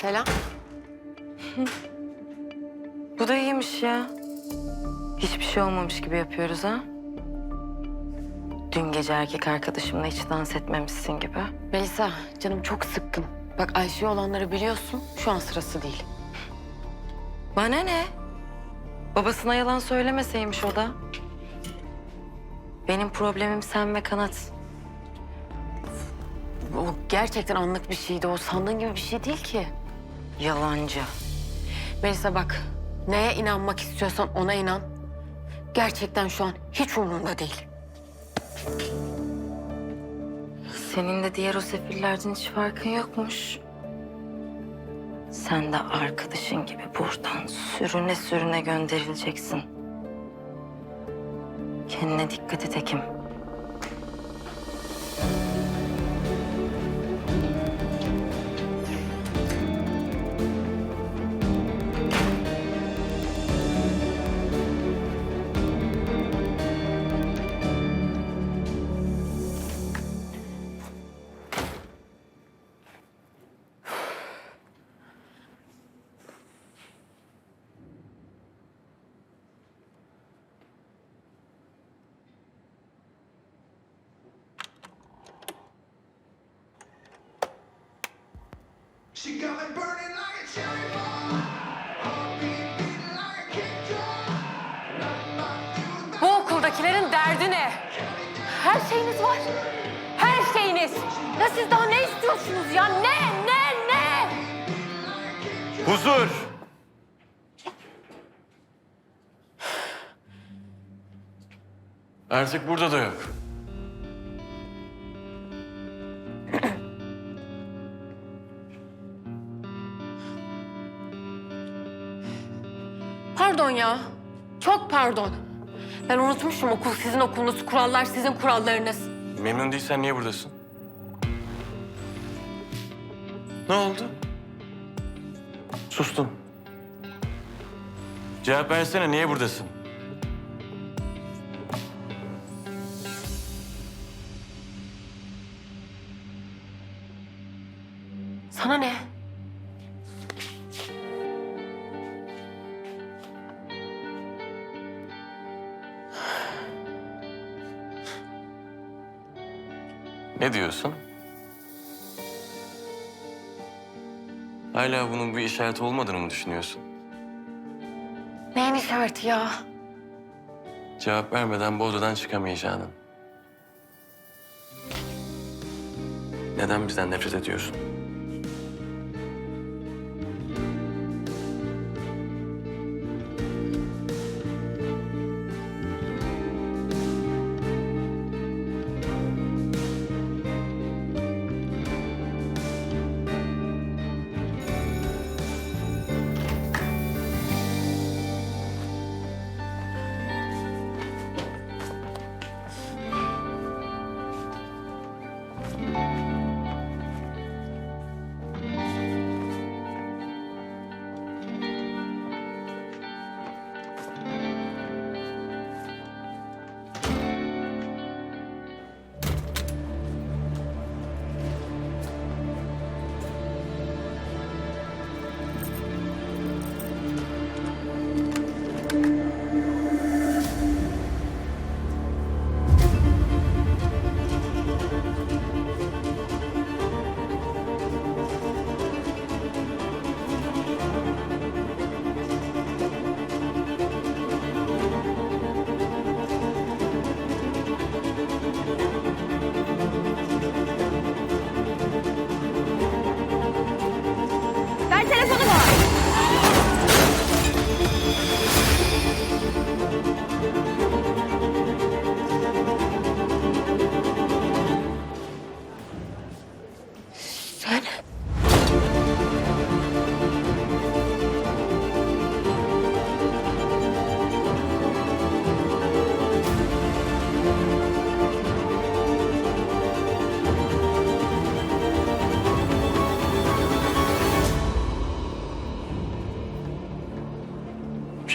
Selam. Bu da iyiymiş ya. Hiçbir şey olmamış gibi yapıyoruz ha. Dün gece erkek arkadaşımla hiç dans etmemişsin gibi. Melisa canım çok sıkkın. Bak Ayşe'ye olanları biliyorsun. Şu an sırası değil. Bana ne? Babasına yalan söylemeseymiş o da. Benim problemim sen ve Kanat. O gerçekten anlık bir şeydi. O sandığın gibi bir şey değil ki. Yalancı. Melisa bak. Neye inanmak istiyorsan ona inan. Gerçekten şu an hiç umurumda değil. Senin de diğer o sefillerden hiç farkın yokmuş. Sen de arkadaşın gibi buradan sürüne sürüne gönderileceksin. Kendine dikkat et Ekim. Huzur. Artık burada da yok. Pardon ya. Çok pardon. Ben unutmuşum okul sizin okulunuz, kurallar sizin kurallarınız. Memnun değilsen niye buradasın? Ne oldu? Sustun. Cevap versene niye buradasın? Sana ne? Ne diyorsun? Hala bunun bir işareti olmadığını mı düşünüyorsun? Neyin işareti ya? Cevap vermeden bu odadan çıkamayacağını. Neden bizden nefret ediyorsun?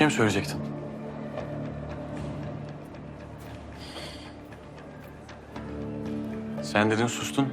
Şey mi söyleyecektin? Sen dedin sustun.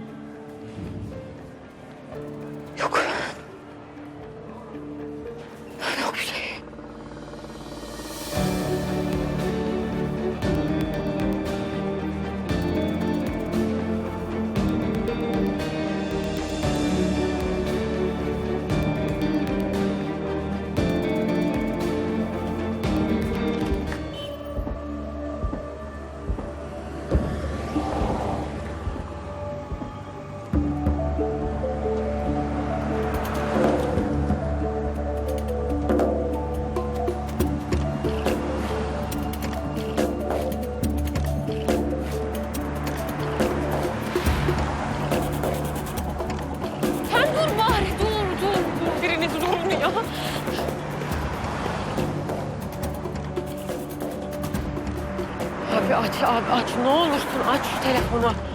Telefonu.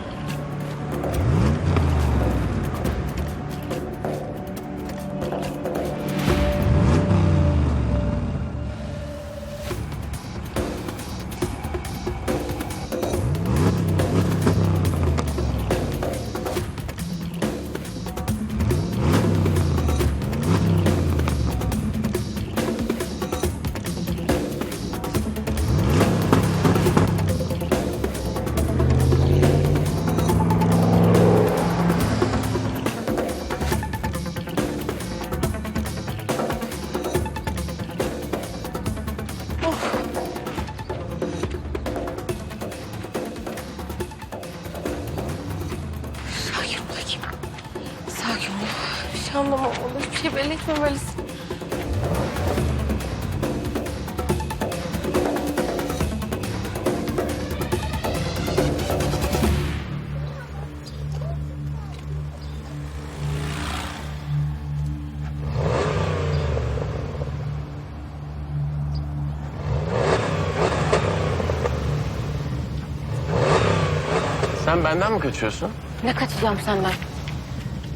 Sen benden mi kaçıyorsun? Ne kaçacağım senden?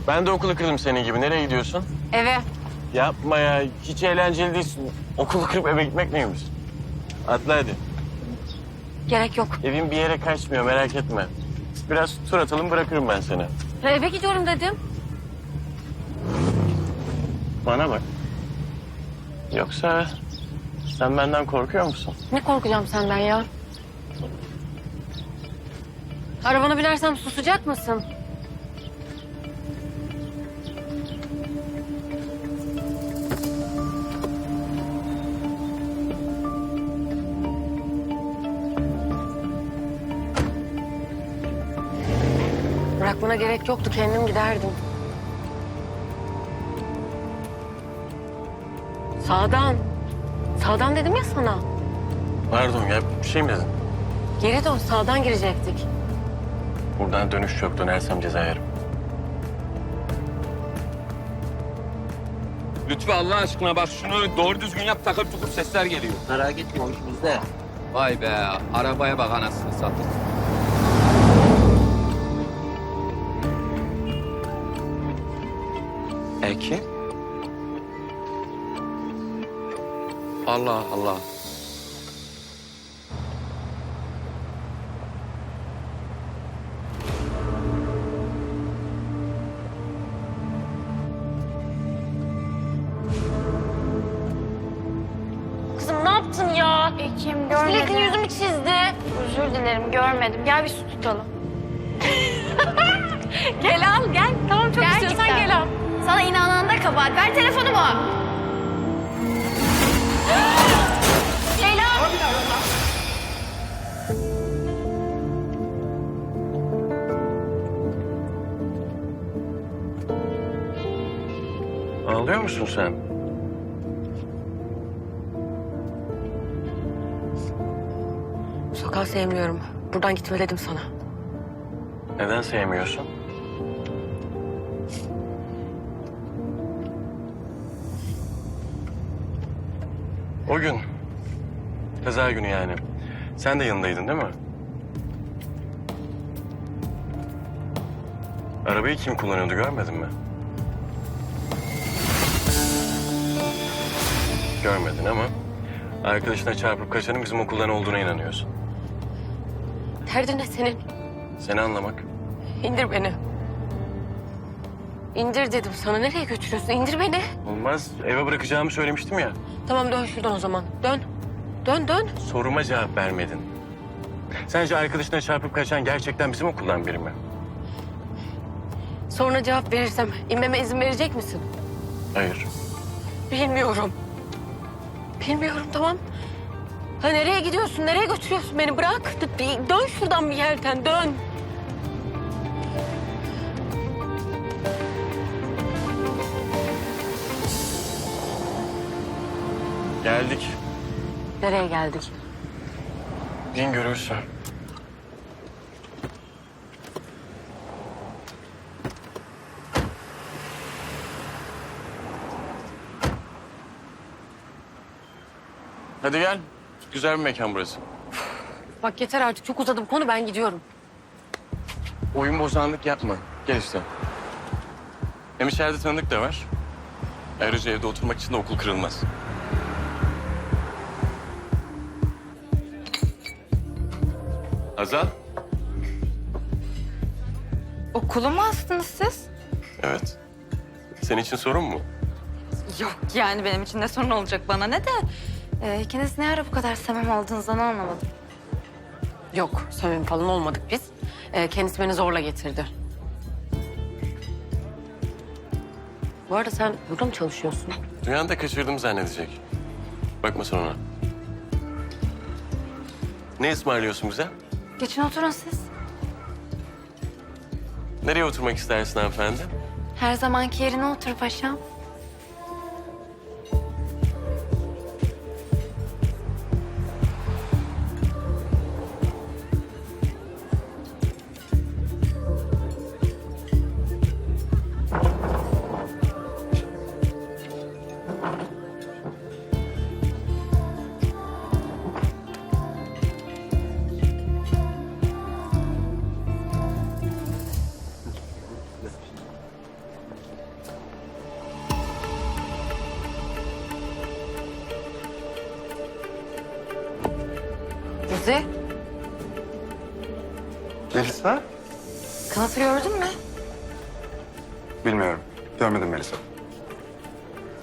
Ben de okulu kırdım senin gibi. Nereye gidiyorsun? Eve. Yapma ya. Hiç eğlenceli değilsin. Okulu kırıp eve gitmek neymiş? Atla hadi. Gerek yok. Evin bir yere kaçmıyor merak etme. Biraz tur atalım bırakırım ben seni. Ya eve gidiyorum dedim. Bana bak. Yoksa sen benden korkuyor musun? Ne korkacağım senden ya? Arabana binersem susacak mısın? Bırakmana gerek yoktu. Kendim giderdim. Sağdan. Sağdan dedim ya sana. Pardon ya bir şey mi dedin? Geri dön. Sağdan girecektik. Buradan dönüş yok. Dönersem ceza yerim. Lütfü Allah aşkına bak şunu doğru düzgün yap takır tukur sesler geliyor. Merak etme o iş bizde. Vay be arabaya bak anasını satayım. Eki? Allah Allah. Gel bir su tutalım. Gel al gel. Tamam çok istiyorsan gel al. Sana inanan da kabahat. Ver telefonumu. Leyla. Ağlıyor musun sen? Bu sokağı sevmiyorum. Buradan gitme dedim sana. Neden sevmiyorsun? O gün. Kaza günü yani. Sen de yanındaydın değil mi? Arabayı kim kullanıyordu görmedin mi? Görmedin ama arkadaşına çarpıp kaçanın bizim okuldan olduğuna inanıyorsun. Derdin ne senin? Seni anlamak. İndir beni. İndir dedim sana. Nereye götürüyorsun? İndir beni. Olmaz. Eve bırakacağımı söylemiştim ya. Tamam dön şuradan o zaman. Dön. Dön dön. Soruma cevap vermedin. Sence arkadaşına çarpıp kaçan gerçekten bizim okuldan biri mi? Sonra cevap verirsem inmeme izin verecek misin? Hayır. Bilmiyorum. Bilmiyorum tamam. Ha nereye gidiyorsun? Nereye götürüyorsun beni? Bırak. Dön şuradan bir yerden dön. Geldik. Nereye geldik? Bin görürsün. Hadi gel. Güzel bir mekan burası. Bak yeter artık çok uzadı bu konu ben gidiyorum. Oyun bozanlık yapma. Gel işte. Hem içeride tanıdık da var. Ayrıca evde oturmak için de okul kırılmaz. Hazal? Okulu mu astınız siz? Evet. Senin için sorun mu? Yok yani benim için ne sorun olacak bana ne de. Ee, ikiniz ne ara bu kadar samim olduğunuzdan anlamadım. Yok samimi falan olmadık biz. Ee, kendisi beni zorla getirdi. Bu arada sen burada mı çalışıyorsun? Duyan da kaçırdım zannedecek. Bakma sen ona. Ne ısmarlıyorsun bize? Geçin oturun siz. Nereye oturmak istersin hanımefendi? Her zamanki yerine otur paşam. Melisa? kanatı gördün mü? Bilmiyorum. Görmedim Melisa.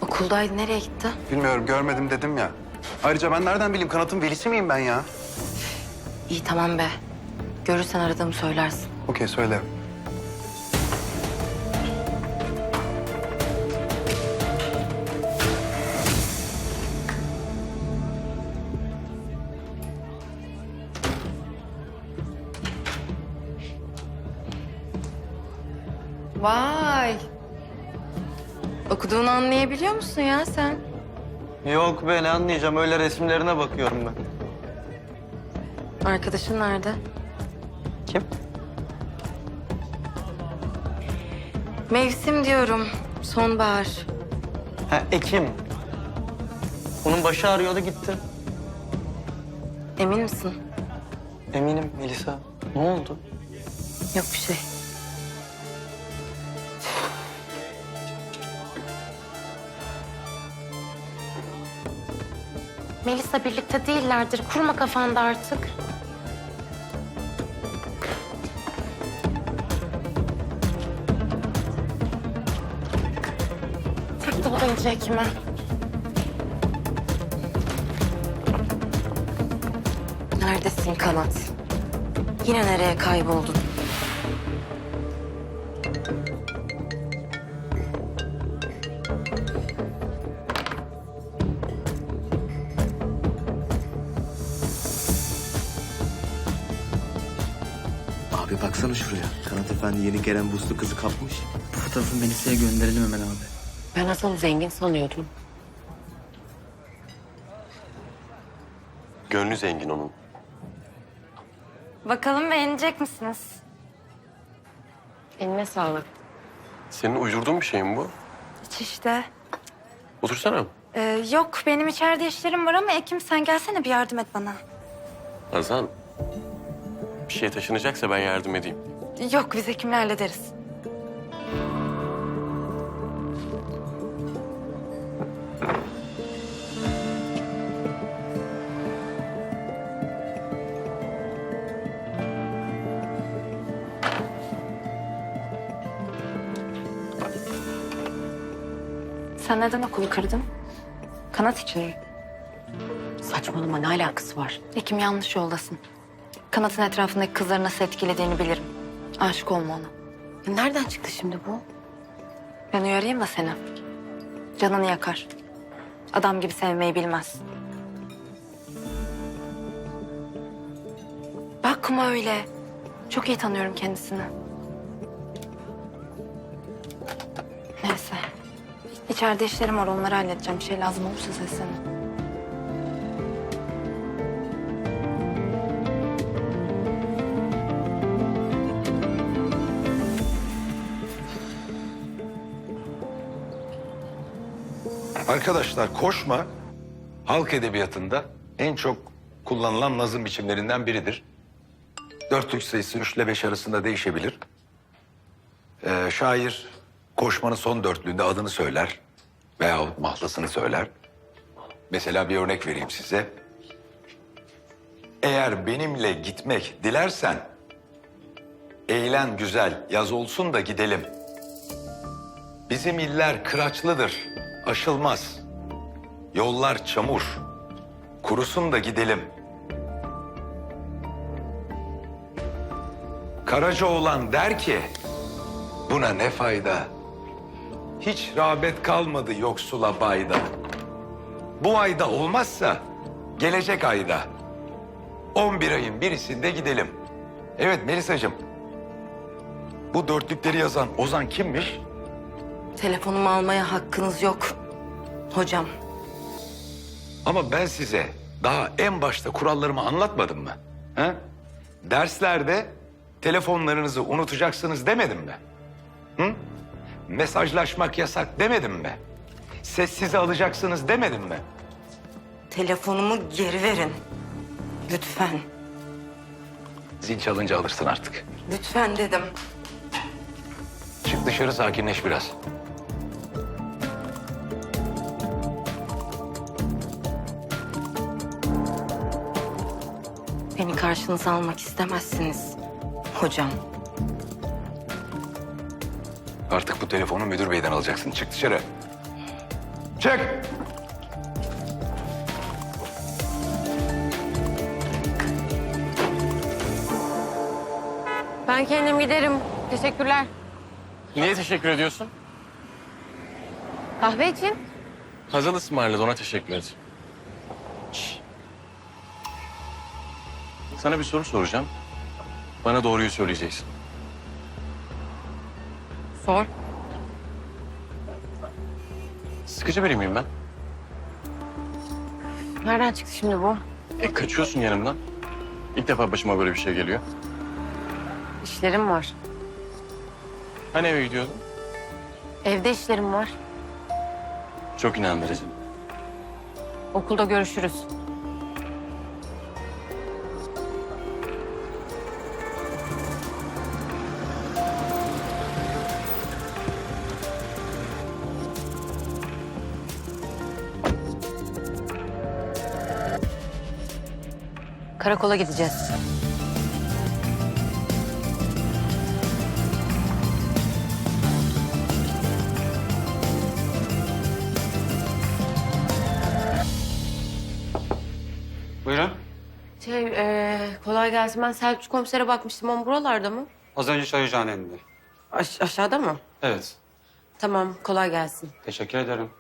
Okuldaydı, nereye gitti? Bilmiyorum, görmedim dedim ya. Ayrıca ben nereden bileyim? Kanatın velisi miyim ben ya? İyi tamam be. Görürsen aradığımı söylersin. Okey, söyle. Vay. Okuduğunu anlayabiliyor musun ya sen? Yok be ne anlayacağım öyle resimlerine bakıyorum ben. Arkadaşın nerede? Kim? Mevsim diyorum. Sonbahar. Ha Ekim. Onun başı ağrıyordu gitti. Emin misin? Eminim Melisa. Ne oldu? Yok bir şey. Melisa birlikte değillerdir. Kurma kafanda artık. Da ince hekime. Neredesin Kanat? Yine nereye kayboldun? Efendi yeni gelen buslu kızı kapmış. Bu fotoğrafı Melisa'ya gönderelim hemen abi. Ben Hasan'ı zengin sanıyordum. Gönlü zengin onun. Bakalım beğenecek misiniz? Eline sağlık. Senin uydurduğun bir şey mi bu? Hiç işte. Otursana. Ee, yok benim içeride işlerim var ama Ekim sen gelsene bir yardım et bana. Hazal. Bir şey taşınacaksa ben yardım edeyim. Yok biz Ekim'le hallederiz. Sen neden okulu kırdın? Kanat için mi? Saçmalama ne alakası var? Ekim yanlış yoldasın. Kanat'ın etrafındaki kızları nasıl etkilediğini bilirim. Aşık olma ona. Ya nereden çıktı şimdi bu? Ben uyarayım da seni. Canını yakar. Adam gibi sevmeyi bilmez. Bakma öyle. Çok iyi tanıyorum kendisini. Neyse. İçeride işlerim var onları halledeceğim. Bir şey lazım olursa seslenin. Arkadaşlar koşma halk edebiyatında en çok kullanılan nazım biçimlerinden biridir. Dörtlük sayısı üç ile beş arasında değişebilir. Ee, şair koşmanın son dörtlüğünde adını söyler veyahut mahlasını söyler. Mesela bir örnek vereyim size. Eğer benimle gitmek dilersen, eğlen güzel yaz olsun da gidelim. Bizim iller kıraçlıdır, aşılmaz. Yollar çamur, kurusun da gidelim. Karaca olan der ki, buna ne fayda? Hiç rağbet kalmadı yoksula bayda. Bu ayda olmazsa gelecek ayda. 11 ayın birisinde gidelim. Evet Melisa'cığım. Bu dörtlükleri yazan Ozan kimmiş? Telefonumu almaya hakkınız yok. Hocam. Ama ben size daha en başta kurallarımı anlatmadım mı? He? Derslerde telefonlarınızı unutacaksınız demedim mi? Hı? Mesajlaşmak yasak demedim mi? Sessize alacaksınız demedim mi? Telefonumu geri verin. Lütfen. Zil çalınca alırsın artık. Lütfen dedim. Çık dışarı sakinleş biraz. Karşınıza almak istemezsiniz. Hocam. Artık bu telefonu müdür beyden alacaksın. Çık dışarı. Çık! Ben kendim giderim. Teşekkürler. Niye teşekkür ediyorsun? Kahve için. Hazal ısmarladı ona teşekkür et. Sana bir soru soracağım. Bana doğruyu söyleyeceksin. Sor. Sıkıcı biri miyim ben? Nereden çıktı şimdi bu? E kaçıyorsun yanımdan. İlk defa başıma böyle bir şey geliyor. İşlerim var. Hani eve gidiyordun? Evde işlerim var. Çok inandırıcı. Okulda görüşürüz. Karakola gideceğiz. Buyurun. Şey, e, kolay gelsin. Ben Selçuk komisere bakmıştım. Ama buralarda mı? Az önce çay ocağına indi. Aş- aşağıda mı? Evet. Tamam, kolay gelsin. Teşekkür ederim.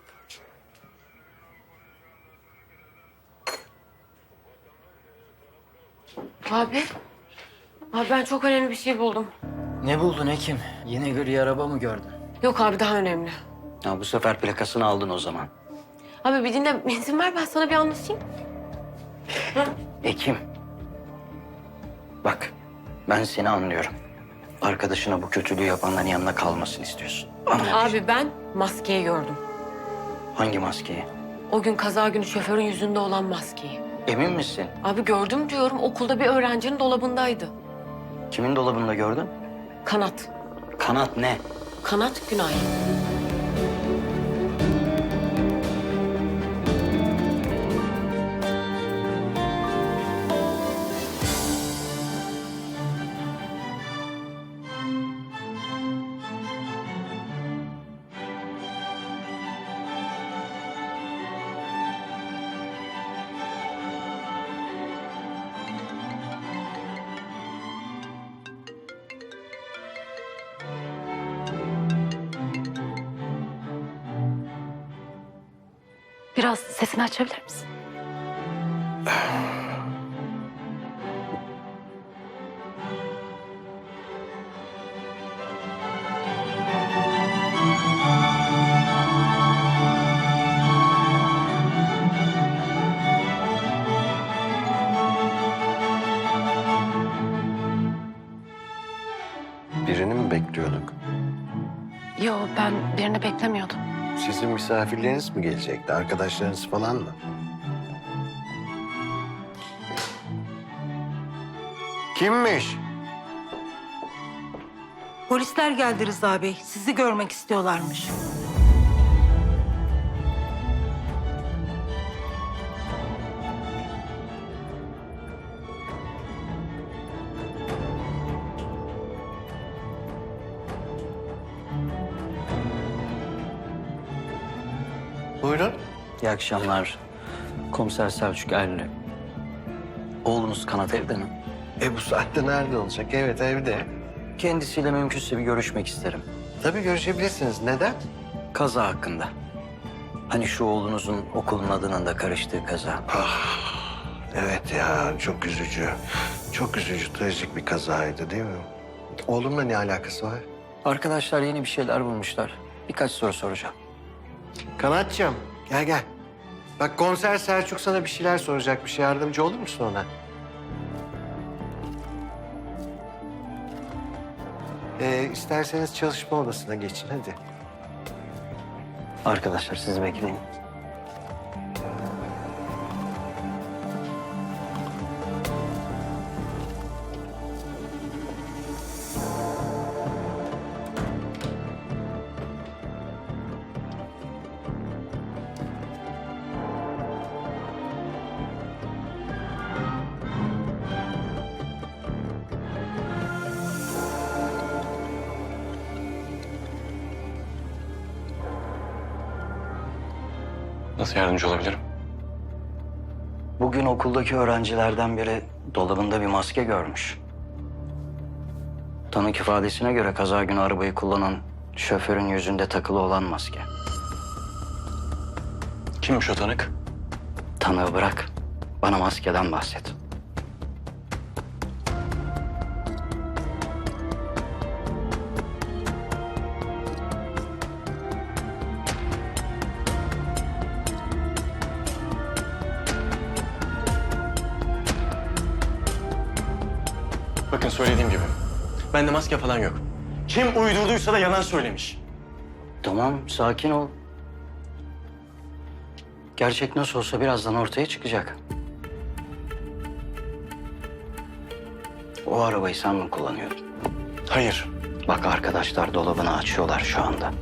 Abi, abi ben çok önemli bir şey buldum. Ne buldun Ekim? Yine gri araba mı gördün? Yok abi daha önemli. Ya bu sefer plakasını aldın o zaman. Abi bir dinle, izin ver ben sana bir anlatayım. Ekim. Bak ben seni anlıyorum. Arkadaşına bu kötülüğü yapanların yanına kalmasını istiyorsun. Ama Abi ben maskeyi gördüm. hangi maskeyi? O gün kaza günü şoförün yüzünde olan maskeyi. Emin misin? Abi gördüm diyorum okulda bir öğrencinin dolabındaydı. Kimin dolabında gördün? Kanat. Kanat ne? Kanat Günay. Biraz sesini açabilir misin? Birini mi bekliyorduk? Yo ben birini beklemiyordum. Sizin misafirleriniz mi gelecekti? Arkadaşlarınız falan mı? Kimmiş? Polisler geldi Rıza Bey. Sizi görmek istiyorlarmış. Akşamlar. Komiser Selçuk Erli. Oğlunuz Kanat evde mi? E bu saatte nerede olacak? Evet evde. Kendisiyle mümkünse bir görüşmek isterim. Tabii görüşebilirsiniz. Neden? Kaza hakkında. Hani şu oğlunuzun okulun adının da karıştığı kaza. Evet ya çok üzücü. Çok üzücü, trajik bir kazaydı değil mi? Oğlumla ne alakası var? Arkadaşlar yeni bir şeyler bulmuşlar. Birkaç soru soracağım. Kanatçım gel gel. Bak konser Selçuk sana bir şeyler soracakmış. Yardımcı olur musun ona? Ee, isterseniz çalışma odasına geçin hadi. Arkadaşlar siz bekleyin. Nasıl yardımcı olabilirim? Bugün okuldaki öğrencilerden biri dolabında bir maske görmüş. Tanık ifadesine göre kaza günü arabayı kullanan şoförün yüzünde takılı olan maske. Kimmiş o tanık? Tanığı bırak. Bana maskeden bahset. Bende maske falan yok. Kim uydurduysa da yalan söylemiş. Tamam, sakin ol. Gerçek nasıl olsa birazdan ortaya çıkacak. O arabayı sen mi kullanıyordun? Hayır. Bak arkadaşlar dolabını açıyorlar şu anda.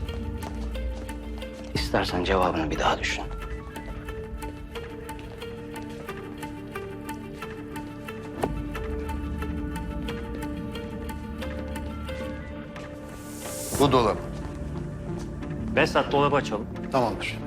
İstersen cevabını bir daha düşün. Bu dolap. Besat dolabı açalım. Tamamdır.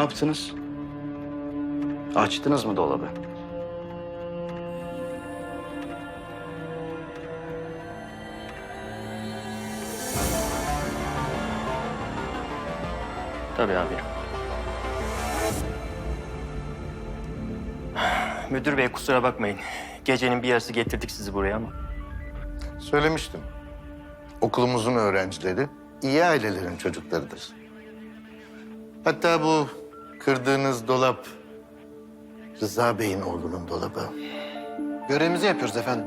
Yaptınız? Açtınız mı dolabı? Tabii amirim. Müdür bey kusura bakmayın. Gecenin bir yarısı getirdik sizi buraya ama. Söylemiştim. Okulumuzun öğrencileri iyi ailelerin çocuklarıdır. Hatta bu kırdığınız dolap Rıza Bey'in oğlunun dolabı. Görevimizi yapıyoruz efendim.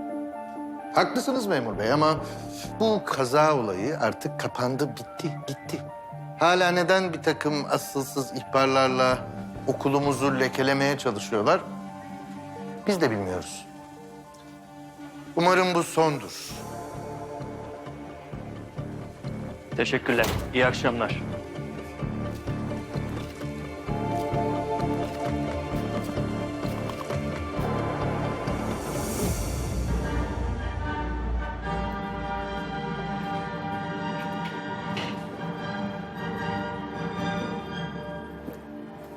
Haklısınız memur bey ama bu kaza olayı artık kapandı, bitti, gitti. Hala neden bir takım asılsız ihbarlarla okulumuzu lekelemeye çalışıyorlar? Biz de bilmiyoruz. Umarım bu sondur. Teşekkürler. İyi akşamlar.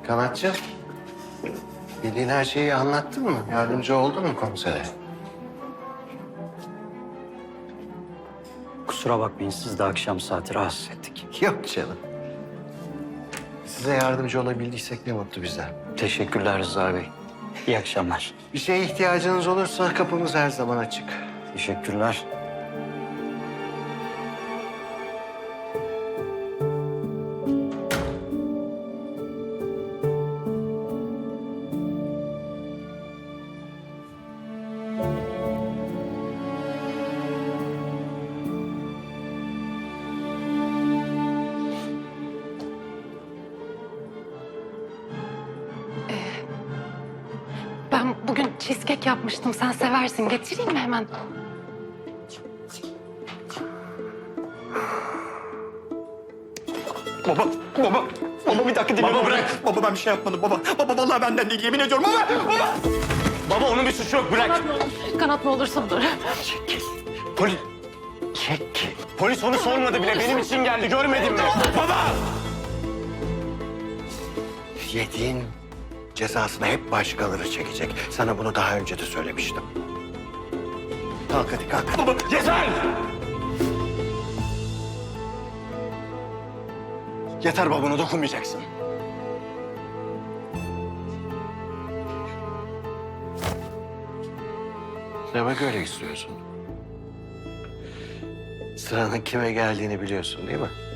Kanatçı. Bildiğin her şeyi anlattın mı? Yardımcı oldun mu komisere? Kusura bakmayın siz de akşam saati rahatsız ettik. Yok canım. Size yardımcı olabildiysek ne mutlu bize. Teşekkürler Rıza Bey. İyi akşamlar. Bir şeye ihtiyacınız olursa kapımız her zaman açık. Teşekkürler. Cheesecake yapmıştım. Sen seversin. Getireyim mi hemen? Baba, baba, baba bir dakika dinle. Baba bırak. Baba ben bir şey yapmadım baba. Baba vallahi benden değil yemin ediyorum baba. Baba. Baba onun bir suçu yok bırak. Kanat ne olursa dur. Polis. Çek. Polis onu sormadı bile benim için geldi görmedin mi? Baba. Yediğin cezasını hep başkaları çekecek. Sana bunu daha önce de söylemiştim. Kalk hadi kalk. Baba yeter. Yeter babana dokunmayacaksın. Demek öyle istiyorsun. Sıranın kime geldiğini biliyorsun değil mi?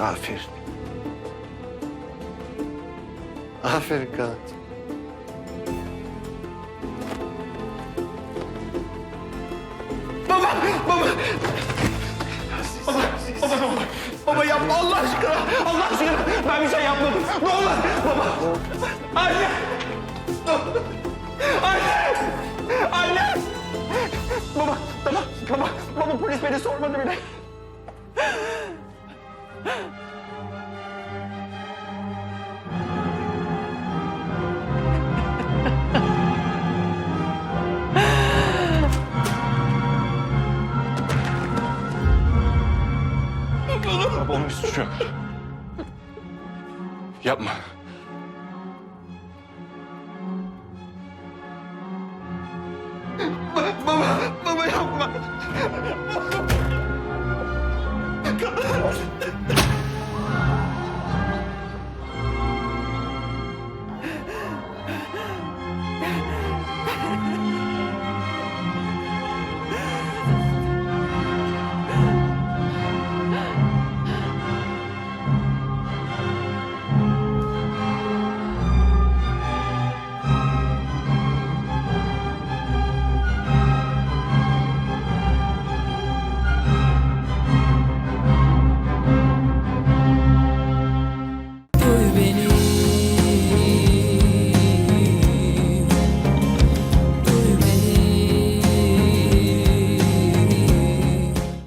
Aferin. Aferin Kanat. Baba yapma Allah aşkına. Allah aşkına ben bir şey yapmadım. Ne olur baba. Anne. Anne. Anne. Baba tamam baba. Baba polis beni sormadı bile. Yapma.